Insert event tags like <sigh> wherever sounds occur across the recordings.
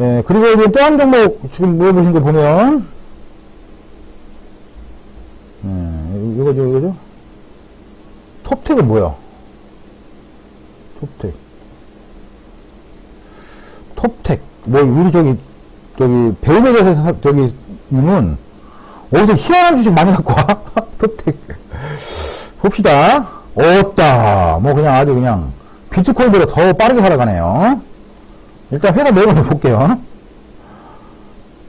예, 그리고 또 한 종목 지금 물어보신 거 보면, 예, 이거죠, 이거죠? 톱텍은 뭐야? 톱텍. 톱텍. 뭐, 우리 저기, 저기, 배우배에서 사- 저기, 님은, 어디서 희한한 주식 많이 갖고 와? <laughs> 톱텍. 봅시다. 없다. 뭐, 그냥 아주 그냥, 비트코인보다 더 빠르게 살아가네요. 일단 회사 좀 볼게요.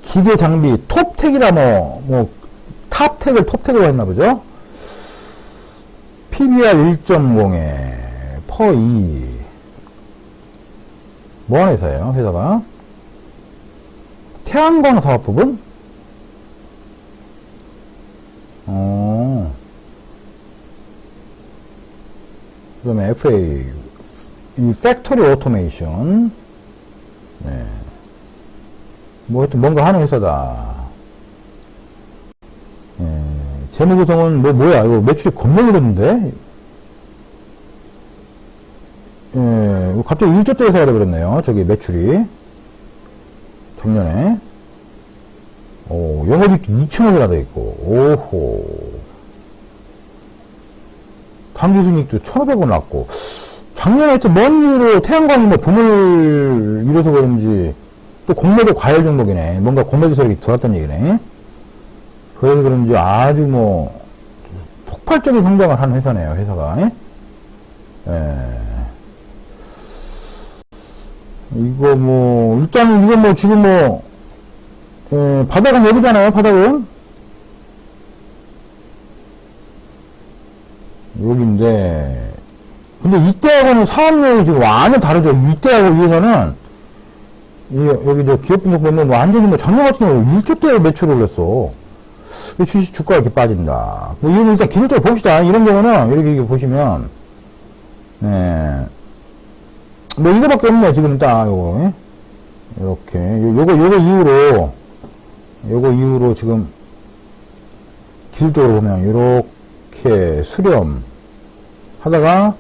기계 장비, 톱텍이라 뭐, 뭐, 탑텍을 톱텍으로 했나 보죠? PBR 1.0에 퍼 2. 뭐 하는 회사예요, 회사가? 태양광 사업 부분? 어. 그 다음에 FA, 이 팩토리 오토메이션. 네. 뭐 하여튼 뭔가 하는 회사다. 예, 재무 구성은 뭐 뭐야? 이거 매출이 겁나 늘었는데? 예, 갑자기 1조 대에서 가돼 버렸네요. 저기 매출이. 작년에. 오 영업이익 2천억이나 돼 있고. 오호. 당기순이익도 1,500원 났고 작년에 하여튼 먼 이유로 태양광이 뭐 붐을 이뤄서 그런지 또 공매도 과열 종목이네 뭔가 공매도 세력이 들어왔다는 얘기네 그래서 그런지 아주 뭐 폭발적인 성장을 하는 회사네요, 회사가. 예. 이거 뭐 일단은 이거 뭐 지금 뭐 예, 바닥은 여기잖아요, 바닥은. 여기인데 근데 이때하고는 사업력이 지금 완전 다르죠. 이때하고 이, 여기 저 기업 분석 보면 완전히 뭐 작년 같은 경우 1조 대 매출을 올렸어. 이 주식 주가가 이렇게 빠진다. 뭐 이건 일단 기술적으로 봅시다. 이런 경우는 이렇게, 이렇게 보시면, 네. 뭐 이거밖에 없네, 지금 딱 요거. 예? 이렇게. 요- 요거, 요거 이후로, 요거 이후로 지금 기술적으로 보면 이렇게 수렴 하다가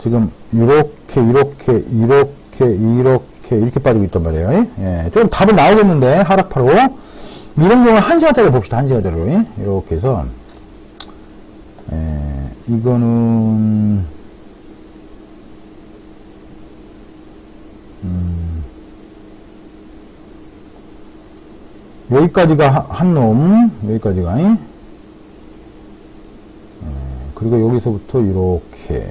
지금 이렇게, 이렇게, 이렇게, 이렇게, 이렇게 빠지고 있단 말이에요. 예. 좀 답은 나오겠는데, 하락파로. 이런 경우는 한 시간짜리 봅시다. 한 시간짜리로. 예? 이렇게 해서, 에, 이거는, 음, 여기까지가 하- 한 놈, 여기까지가, 예? 에, 그리고 여기서부터 이렇게,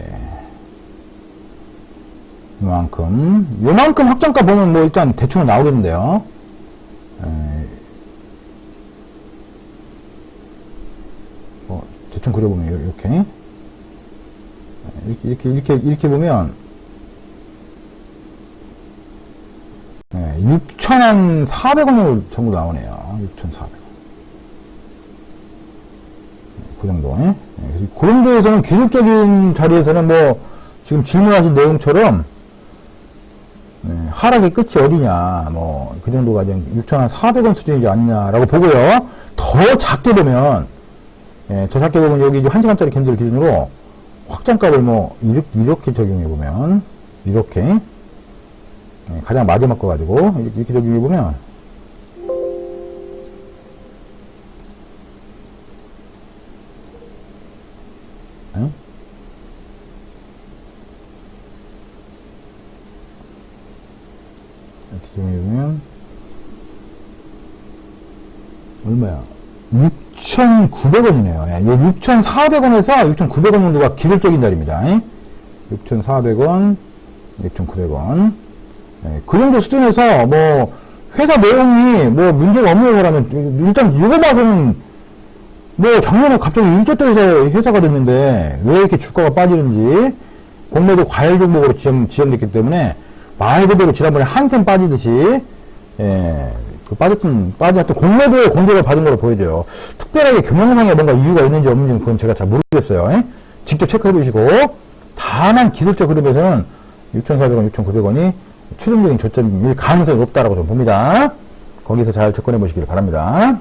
요만큼, 요만큼 확정가 보면 뭐 일단 대충은 나오겠는데요. 에, 뭐 대충 그려보면 요- 이렇게 이렇게 이렇게 이렇게 이렇게 보면 네, 6,400원 정도 나오네요. 6,400원. 그 정도. 예? 네, 그 정도에서는 기술적인 자리에서는 뭐 지금 질문하신 내용처럼 네, 하락의 끝이 어디냐, 뭐, 그 정도가 이제 6,400원 수준이지 않냐라고 보고요. 더 작게 보면, 예, 더 작게 보면 여기 이제 1시간짜리 캔들 기준으로 확장값을 뭐, 이렇게, 이렇게 적용해 보면, 이렇게, 예, 가장 마지막 거 가지고, 이렇게, 이렇게 적용해 보면, 이렇게 적용해 보면, 얼마야? 6,900원이네요. 예, 6,400원에서 6,900원 정도가 기술적인 자리입니다. 6,400원, 6,900원. 예, 그 정도 수준에서 뭐 회사 내용이 뭐 문제가 없는 거라면 일단 이거 봐서는 뭐 작년에 갑자기 1조 회사 회사가 됐는데 왜 이렇게 주가가 빠지는지 공매도 과열 종목으로 지정, 지정됐기 때문에 말 그대로 지난번에 한샘 빠지듯이 예, 그 빠졌던 빠졌던 공매도의 공격을 받은 걸로 보여져요. 특별하게 경영상에 뭔가 이유가 있는지 없는지 그건 제가 잘 모르겠어요. 예? 직접 체크해 보시고 다만 기술적 흐름에서는 6,400원, 6,900원이 최종적인 저점일 가능성이 높다라고 좀 봅니다. 거기서 잘 접근해 보시길 바랍니다.